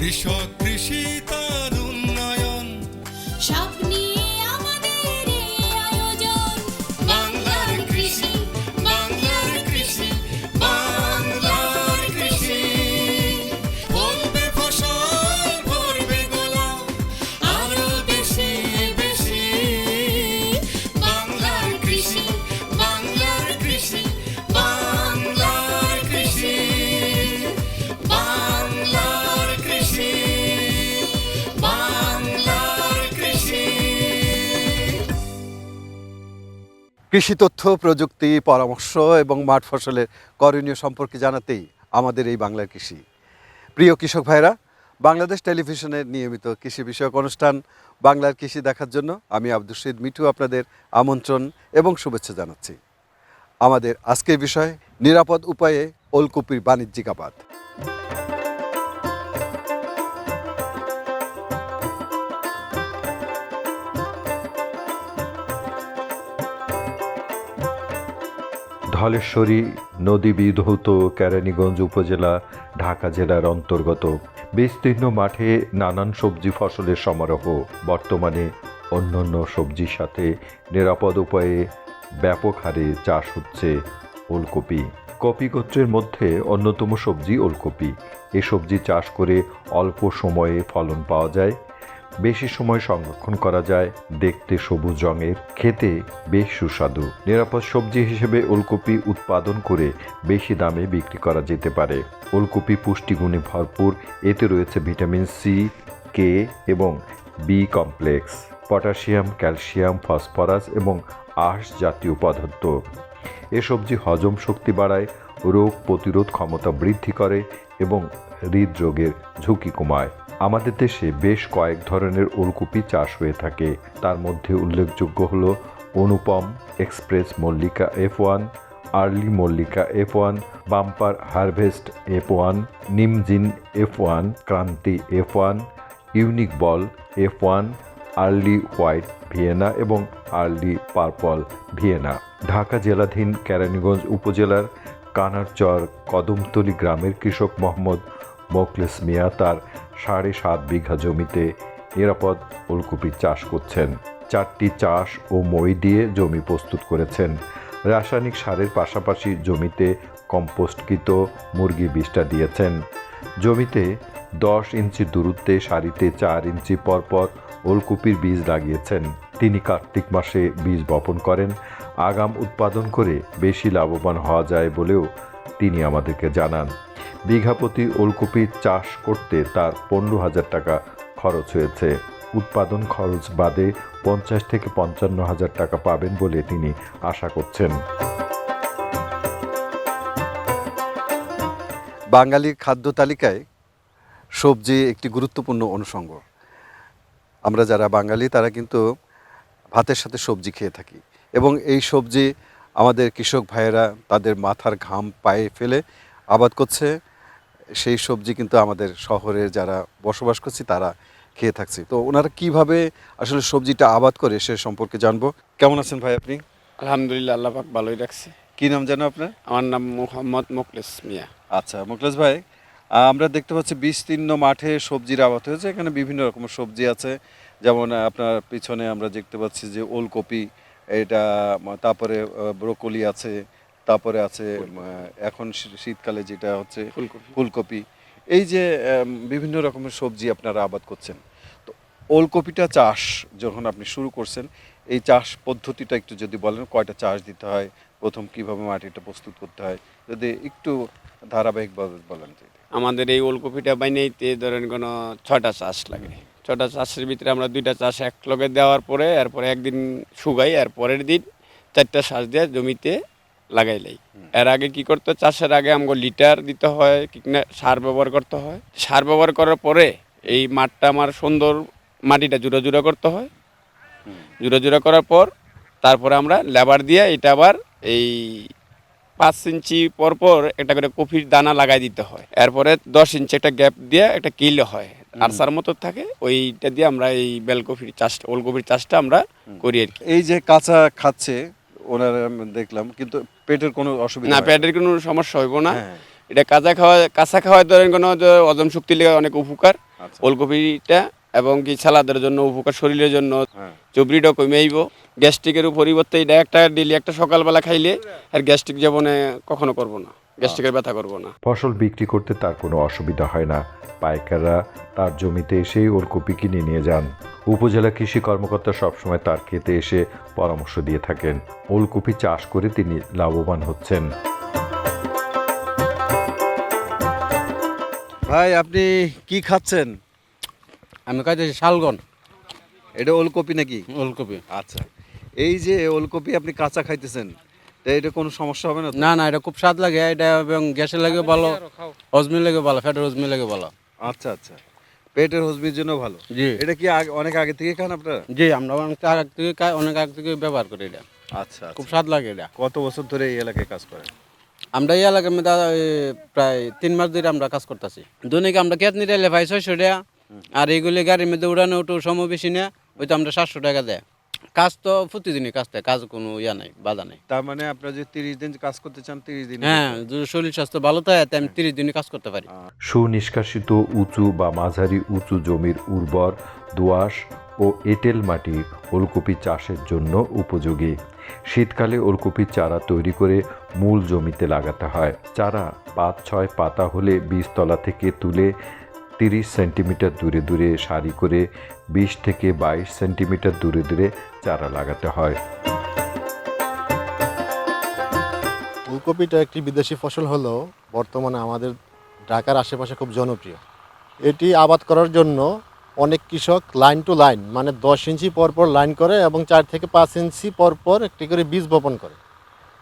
কৃষক কৃষি তার কৃষি তথ্য, প্রযুক্তি, পরামর্শ এবং মাঠ ফসলের করণীয় সম্পর্কে জানাতেই আমাদের এই বাংলার কৃষি। প্রিয় কৃষক ভাইরা বাংলাদেশ টেলিভিশনের নিয়মিত কৃষি বিষয়ক অনুষ্ঠান বাংলার কৃষি দেখার জন্য আমি আব্দুল শহীদ মিঠু আপনাদের আমন্ত্রণ এবং শুভেচ্ছা জানাচ্ছি। আমাদের আজকের বিষয়, নিরাপদ উপায়ে ওলকপির বাণিজ্যিক আবাদ। ধলেশ্বরী নদী বিধৌত কেরানীগঞ্জ উপজেলা, ঢাকা জেলার অন্তর্গত। বিস্তীর্ণ মাঠে নানান সবজি ফসলের সমারোহ। বর্তমানে অন্যান্য সবজির সাথে নিরাপদ উপায়ে ব্যাপক হারে চাষ হচ্ছে ওলকপি। কপি গোত্রের মধ্যে অন্যতম সবজি ওলকপি। এ সবজি চাষ করে অল্প সময়ে ফলন পাওয়া যায়। বেশি সময় সংরক্ষণ করা যায় দেখতে সবুজ রঙের, খেতে বেশ সুস্বাদু। নিরাপদ সবজি হিসেবে ওলকপি উৎপাদন করে বেশি দামে বিক্রি করা যেতে পারে। ওলকপি পুষ্টিগুণে ভরপুর, এতে রয়েছে ভিটামিন সি, কে এবং B complex, potassium, calcium, phosphorus এবং আঁশ জাতীয় পদার্থ। এ সবজি হজম শক্তি বাড়ায়, রোগ প্রতিরোধ ক্ষমতা বৃদ্ধি করে এবং হৃদরোগের ঝুঁকি কমায়। আমাদের দেশে বেশ কয়েক ধরনের ওলকপি চাষ হয়ে থাকে। তার মধ্যে উল্লেখযোগ্য হল Anupam express Mallika F one early Mallika F one bumper harvest F one নিমজিন F one Kranti F one unique ball F one early white Vienna এবং আর্লি পার্পল ভিয়েনা। ঢাকা জেলাধীন কেরানীগঞ্জ উপজেলার কানারচর কদমতলী গ্রামের কৃষক মোহাম্মদ মোখলেস মিয়া তার সাড়ে সাত বিঘা জমিতে নিরাপদ ওলকপি চাষ করছেন। চারটি চাষ ও মই দিয়ে জমি প্রস্তুত করেছেন। রাসায়নিক সারের পাশাপাশি জমিতে কম্পোস্টকৃত মুরগি বীজটা দিয়েছেন। জমিতে দশ ইঞ্চি দূরত্বে সারিতে চার ইঞ্চি পরপর ওলকপির বীজ লাগিয়েছেন। তিনি কার্তিক মাসে বীজ বপন করেন। আগাম উৎপাদন করে বেশি লাভবান হওয়া যায় বলেও তিনি আমাদেরকে জানান, বিঘা প্রতি ওলকপি চাষ করতে তার পনেরো হাজার টাকা খরচ হয়েছে। উৎপাদন খরচ বাদে পঞ্চাশ থেকে পঞ্চান্ন হাজার টাকা পাবেন বলে তিনি আশা করছেন। বাঙালির খাদ্য তালিকায় সবজি একটি গুরুত্বপূর্ণ অনুষঙ্গ। আমরা যারা বাঙালি, তারা কিন্তু ভাতের সাথে সবজি খেয়ে থাকি এবং এই সবজি আমাদের কৃষক ভাইয়েরা তাদের মাথার ঘাম পায়ে ফেলে আবাদ করছে। সেই সবজি কিন্তু আমাদের শহরে যারা বসবাস করছি তারা খেয়ে থাকছি। তো ওনারা কীভাবে আসলে সবজিটা আবাদ করে সে সম্পর্কে জানব। কেমন আছেন ভাই আপনি? আলহামদুলিল্লাহ আল্লাহ পাক ভালোই রাখছে। কি নাম জানো আপনার? আমার নাম মোহাম্মদ মোকলেস মিয়া। আচ্ছা মুকলেশ ভাই আমরা দেখতে পাচ্ছি বিস্তীর্ণ মাঠে সবজির আবাদ হয়েছে। এখানে বিভিন্ন রকমের সবজি আছে। যেমন আপনার পিছনে আমরা দেখতে পাচ্ছি যে ওলকপি এটা তারপরে ব্রোকলি আছে তারপরে আছে এখন শীতকালে যেটা হচ্ছে ফুলকপি। এই যে বিভিন্ন রকমের সবজি আপনারা আবাদ করছেন। তো ওলকপিটা চাষ যখন আপনি শুরু করছেন এই চাষ পদ্ধতিটা একটু যদি বলেন কয়টা চাষ দিতে হয় প্রথম কীভাবে মাটিটা প্রস্তুত করতে হয় যদি একটু ধারাবাহিকভাবে বলেন। আমাদের এই ওলকপিটা বাইনেইতে ধরেন কোনো ছটা চাষ লাগে। ছটা চাষের ভিতরে আমরা দুইটা চাষ এক লগে দেওয়ার পরে এরপরে একদিন শুকাই আর পরের দিন চারটা শ্বাস দিয়ে জমিতে লাগাইলাই এর আগে কি করতে? চাষের আগে আমাকে লিটার দিতে হয় কিনা সার ব্যবহার করতে হয়। সার ব্যবহার করার পরে এই মাঠটা আমার সুন্দর মাটিটা জুড়ো জুড়ো করতে হয়। জুড়ো জুড়ো করার পর তারপরে আমরা লেবার দিয়ে এটা আবার এই পাঁচ ইঞ্চি পর পর একটা করে কফির দানা লাগাই দিতে হয়। এরপরে দশ ইঞ্চি একটা গ্যাপ দিয়ে একটা কিল হয়। আরসার মতো থাকে ওইটা দিয়ে আমরা এই বেলকপির চাষটা ওলকপির চাষটা আমরা করি আর কি। এই যে কাঁচা খাচ্ছে ওনারা দেখলাম কিন্তু পেটের কোনো অসুবিধা না পেটের কোনো সমস্যা হইব না। হ্যাঁ। এটা কাঁচা খাওয়া কাঁচা খাওয়ায় ধরেন কোনো হজম শক্তি লেগে অনেক উপকার। আচ্ছা। ওলকপিটা এবং কি সালাদের জন্য উপকার শরীরের জন্য হ্যাঁ। চবরিটা কমে আইব গ্যাস্ট্রিকের পরিবর্তে এটা একটা ডেলি একটা সকালবেলা খাইলে আর গ্যাস্ট্রিক জীবনে কখনো করব না। গ্যাস্ট্রিকের ব্যথা করব না। ফসল বিক্রি করতে তার কোনো অসুবিধা হয় না। পাইকাররা তার জমিতে এসেই ওলকপি কিনে নিয়ে যান। উপজেলা কৃষি কর্মকর্তা সবসময় তার খেতে এসে পরামর্শ দিয়ে থাকেন। ওলকপি চাষ করে তিনি লাভবান হচ্ছেন। ভাই আপনি কি খাচ্ছেন? আমি খাইতেছি শালগন। এটা ওলকপি নাকি? ওলকপি। আচ্ছা। এই যে ওলকপি আপনি কাঁচা খাইতেছেন তা এটা কোনো সমস্যা হবে না না না এটা খুব স্বাদ লাগে এটা এবং গ্যাসের লাগে ভালো হজমি লাগে ভালো ফ্যাটের হজমি লাগে ভালো। আচ্ছা আচ্ছা। পেটের হজমির জন্য ভালো। জি। এটা কি অনেক আগে থেকে খান আপনারা? জি আমরা অনেক আগ থেকে খাই, অনেক আগ থেকে ব্যবহার করি এটা। আচ্ছা খুব আচ্ছা। স্বাদ লাগে এটা। কত বছর ধরে এই এলাকায় কাজ করেন? আমরা এই এলাকার মধ্যে প্রায় তিন মাস ধরে আমরা কাজ করতেছি। দৈনিক আমরা খেত নিতে ভাই ছয়শো টাকা আর এইগুলি গাড়ির মধ্যে উড়ানো উঠো সময় বেশি না ওই তো আমরা সাতশো টাকা দেয়। কাজ তো প্রতিদিনই কাজ দেয় কাজ কোনো ইয়া নাই বাধা নাই। তার মানে আপনারা যে তিরিশ দিন কাজ করতে চান তিরিশ দিন হ্যাঁ যদি শরীর স্বাস্থ্য ভালো থাকে তাই আমি তিরিশ দিনই কাজ করতে পারি। সুনিষ্কাশিত উঁচু বা মাঝারি উঁচু জমির উর্বর দোআঁশ ও এঁটেল মাটি ওলকপি চাষের জন্য উপযোগী। শীতকালে ওলকপির চারা তৈরি করে মূল জমিতে লাগাতে হয়। চারা পাঁচ ছয় পাতা হলে বীজতলা থেকে তুলে তিরিশ সেন্টিমিটার দূরে দূরে সারি করে বিশ থেকে বাইশ সেন্টিমিটার দূরে দূরে চারা লাগাতে হয়। ফুলকপিটা একটি বিদেশি ফসল হলেও বর্তমানে আমাদের ঢাকার আশেপাশে খুব জনপ্রিয়। এটি আবাদ করার জন্য অনেক কৃষক লাইন টু লাইন মানে দশ ইঞ্চি পর পর লাইন করে এবং চার থেকে পাঁচ ইঞ্চি পর পর একটি করে বীজ বপন করে।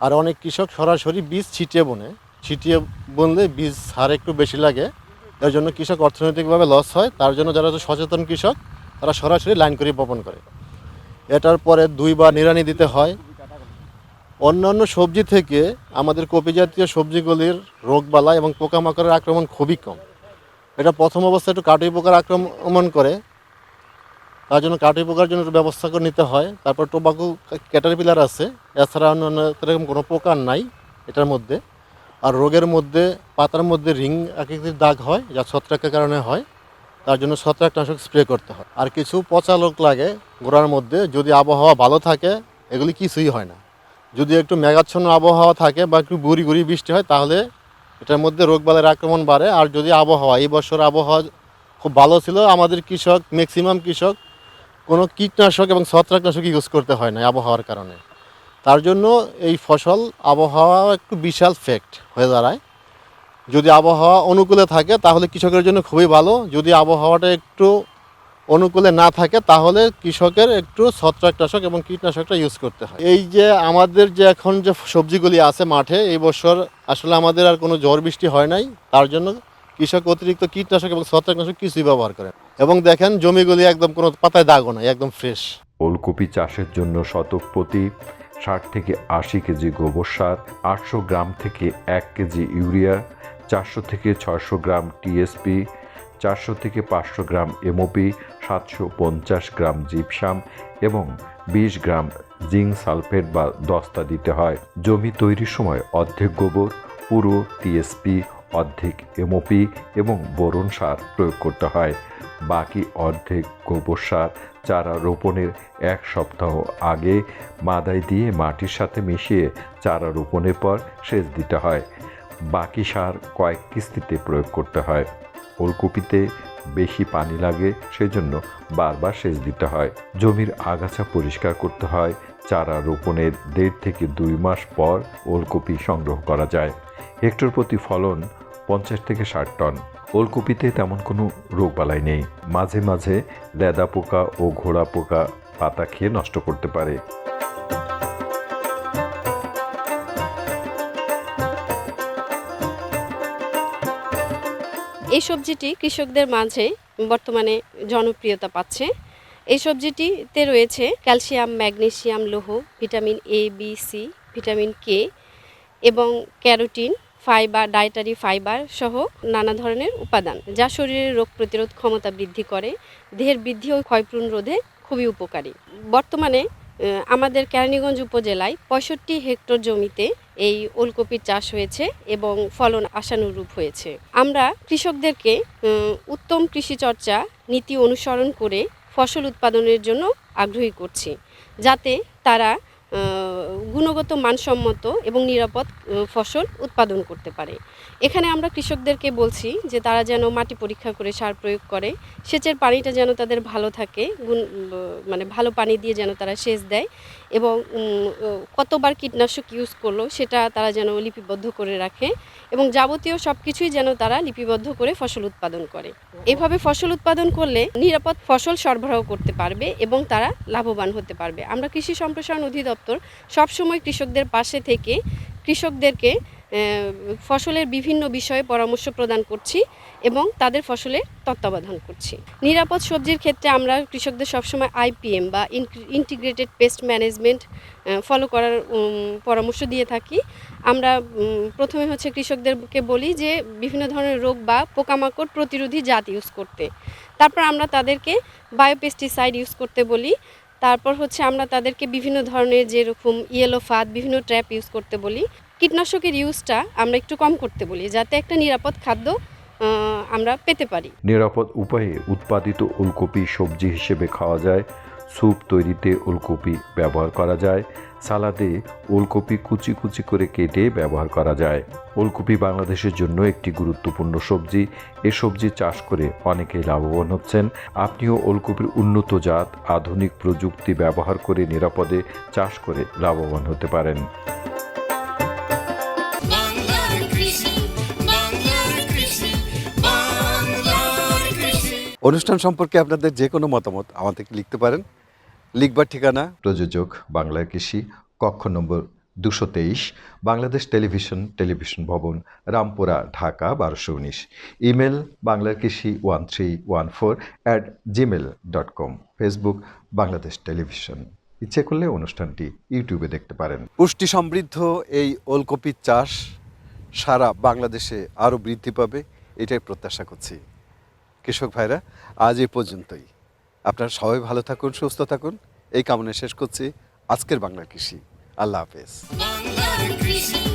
আর অনেক কৃষক সরাসরি বীজ ছিটিয়ে বোনে। ছিটিয়ে বুনলে বীজ হার একটু বেশি লাগে। এর জন্য কৃষক অর্থনৈতিকভাবে লস হয়। তার জন্য যারা সচেতন কৃষক, তারা সরাসরি লাইন করে বপন করে। এটার পরে দুইবার নিড়ানি দিতে হয়। অন্যান্য সবজি থেকে আমাদের কপি জাতীয় সবজিগুলির রোগবালা এবং পোকামাকড়ের আক্রমণ খুবই কম। এটা প্রথম অবস্থায় একটু কাটুই পোকার আক্রমণ করে। তার জন্য কাটুই পোকার জন্য একটু ব্যবস্থা করে নিতে হয়। তারপর টোবাকো ক্যাটারপিলার আছে। এছাড়া অন্যান্য এরকম কোনো পোকার নাই এটার মধ্যে। আর রোগের মধ্যে, পাতার মধ্যে রিং আকৃতির দাগ হয় যা ছত্রাকের কারণে হয়। তার জন্য ছত্রাকনাশক স্প্রে করতে হয়। আর কিছু পচা লোক লাগে গোড়ার মধ্যে, যদি আবহাওয়া ভালো থাকে, এগুলি কিছুই হয় না। যদি একটু মেঘাচ্ছন্ন আবহাওয়া থাকে বা একটু গুড়ি গুড়ি বৃষ্টি হয়, তাহলে এটার মধ্যে রোগবালের আক্রমণ বাড়ে। আর যদি আবহাওয়া, এই বছর আবহাওয়া খুব ভালো ছিল, আমাদের কৃষক ম্যাক্সিমাম কৃষক, কোনো কীটনাশক এবং ছত্রাকনাশক ইউজ করতে হয় না আবহাওয়ার কারণে। তার জন্য এই ফসল আবহাওয়া একটু বিশাল ফ্যাক্ট হয়ে দাঁড়ায়। যদি আবহাওয়া অনুকূলে থাকে, তাহলে কৃষকের জন্য খুবই ভালো। যদি আবহাওয়াটা একটু অনুকূলে না থাকে, তাহলে কৃষকের একটু ছত্রাকনাশক এবং কীটনাশকটা ইউজ করতে হয়। এই যে আমাদের যে এখন যে সবজিগুলি আছে মাঠে, এই বছর আসলে আমাদের আর কোনো ঝড় বৃষ্টি হয় নাই। তার জন্য কৃষক অতিরিক্ত কীটনাশক এবং ছত্রাকনাশক কিছুই ব্যবহার করেন এবং দেখেন, জমিগুলি একদম কোনো পাতায় দাগও নাই, একদম ফ্রেশ ওলকপি চাষের জন্য শতক প্রতি ষাট থেকে আশি কেজি গোবর সার, আটশো গ্রাম থেকে এক কেজি ইউরিয়া, চারশো থেকে ছয়শো গ্রাম টিএসপি, চারশো থেকে পাঁচশো গ্রাম এমওপি, সাতশো পঞ্চাশ গ্রাম জিপসাম এবং বিশ গ্রাম জিঙ্ক সালফেট বা দস্তা দিতে হয়। জমি তৈরির সময় অর্ধেক গোবর, পুরো টিএসপি, অর্ধেক এমওপি এবং বোরন সার প্রয়োগ করতে হয়। বাকি অর্ধেক গোবর সার চারা রোপণের এক সপ্তাহ আগে মাদাই দিয়ে মাটির সাথে মিশিয়ে চারা রোপণের পর সেচ দিতে হয়। বাকি সার কয়েক কিস্তিতে প্রয়োগ করতে হয়। ওলকপিতে বেশি পানি লাগে, সেজন্য বারবার সেচ দিতে হয়। জমির আগাছা পরিষ্কার করতে হয়। চারা রোপণের দেড় থেকে দুই মাস পর ওলকপি সংগ্রহ করা যায়। হেক্টর প্রতি ফলন পঞ্চাশ থেকে ষাট টন। ওলকপিতে তেমন কোনো রোগবালাই নেই। মাঝে মাঝে লেদা পোকা ও ঘোড়া পোকা পাতা খেয়ে নষ্ট করতে পারে। এই সবজিটি কৃষকদের মাঝে বর্তমানে জনপ্রিয়তা পাচ্ছে। এই সবজিটিতে রয়েছে ক্যালসিয়াম, ম্যাগনেসিয়াম, লৌহ, vitamin A B C vitamin K এবং ক্যারোটিন। ফাইবার ডায়েটারি ফাইবার সহ নানা ধরনের উপাদান, যা শরীরের রোগ প্রতিরোধ ক্ষমতা বৃদ্ধি করে। দেহের বৃদ্ধি ও ক্ষয়পূরণ রোধে খুবই উপকারী। বর্তমানে আমাদের কেরানীগঞ্জ উপজেলায় পঁয়ষট্টি হেক্টর জমিতে এই ওলকপির চাষ হয়েছে এবং ফলন আশানুরূপ হয়েছে। আমরা কৃষকদেরকে উত্তম কৃষি চর্চা নীতি অনুসরণ করে ফসল উৎপাদনের জন্য আগ্রহী করছি, যাতে তারা গুণগত মানসম্মত এবং নিরাপদ ফসল উৎপাদন করতে পারে। এখানে আমরা কৃষকদেরকে বলছি যে তারা যেন মাটি পরীক্ষা করে, সার প্রয়োগ করে, সেচের পানিটা যেন তাদের ভালো থাকে, গুণ মানে ভালো পানি দিয়ে যেন তারা সেচ দেয়। এবং কতবার কীটনাশক ইউজ করল সেটা তারা যেন লিপিবদ্ধ করে রাখে এবং যাবতীয় সব কিছুই যেন তারা লিপিবদ্ধ করে ফসল উৎপাদন করে। এভাবে ফসল উৎপাদন করলে নিরাপদ ফসল সরবরাহ করতে পারবে এবং তারা লাভবান হতে পারবে। আমরা কৃষি সম্প্রসারণ অধিদপ্তর সবসময় কৃষকদের পাশে থেকে কৃষকদেরকে ফসলের বিভিন্ন বিষয়ে পরামর্শ প্রদান করছি এবং তাদের ফসলের তত্ত্বাবধান করছি। নিরাপদ সবজির ক্ষেত্রে আমরা কৃষকদের সবসময় আইপিএম বা ইন্টিগ্রেটেড পেস্ট ম্যানেজমেন্ট ফলো করার পরামর্শ দিয়ে থাকি। আমরা প্রথমে হচ্ছে কৃষকদেরকে বলি যে বিভিন্ন ধরনের রোগ বা পোকামাকড় প্রতিরোধী জাত ইউজ করতে। তারপর আমরা তাদেরকে বায়োপেস্টিসাইড ইউজ করতে বলি। তারপর হচ্ছে আমরা তাদেরকে বিভিন্ন ধরনের যেরকম ইয়েলো ফাদ বিভিন্ন ট্র্যাপ ইউজ করতে বলি। কীটনাশকের ইউজটা আমরা একটু কম করতে বলি, যাতে একটা নিরাপদ খাদ্য আমরা পেতে পারি। নিরাপদ উপায়ে উৎপাদিত ওলকপি সবজি হিসেবে খাওয়া যায়, স্যুপ তৈরিতে ওলকপি ব্যবহার করা যায়, সালাদে ওলকপি কুচি কুচি করে কেটে ব্যবহার করা যায়। ওলকপি বাংলাদেশের জন্য একটি গুরুত্বপূর্ণ সবজি, এ সবজি চাষ করে অনেকেই লাভবান হচ্ছেন। আপনিও ওলকপির উন্নত জাত, আধুনিক প্রযুক্তি ব্যবহার করে নিরাপদে চাষ করে লাভবান হতে পারেন। অনুষ্ঠান সম্পর্কে আপনাদের যে কোনো মতামত আমাদেরকে লিখতে পারেন। লিখবার ঠিকানা? প্রযোজক বাংলা কৃষি কক্ষ নম্বর দুশো তেইশ বাংলাদেশ টেলিভিশন টেলিভিশন ভবন রামপুরা ঢাকা বারোশো উনিশ। Email Bangla krishi one three one four at Gmail dot com. Facebook Bangladesh television. ইচ্ছে করলে অনুষ্ঠানটি ইউটিউবে দেখতে পারেন। পুষ্টি সমৃদ্ধ এই ওলকপির চাষ সারা বাংলাদেশে আরও বৃদ্ধি পাবে এটাই প্রত্যাশা করছি। কৃষক ভাইরা, আজ এই পর্যন্তই। আপনারা সবাই ভালো থাকুন, সুস্থ থাকুন। এই কামনা শেষ করছি। আজকের বাংলা কৃষি। আল্লাহ হাফেজ।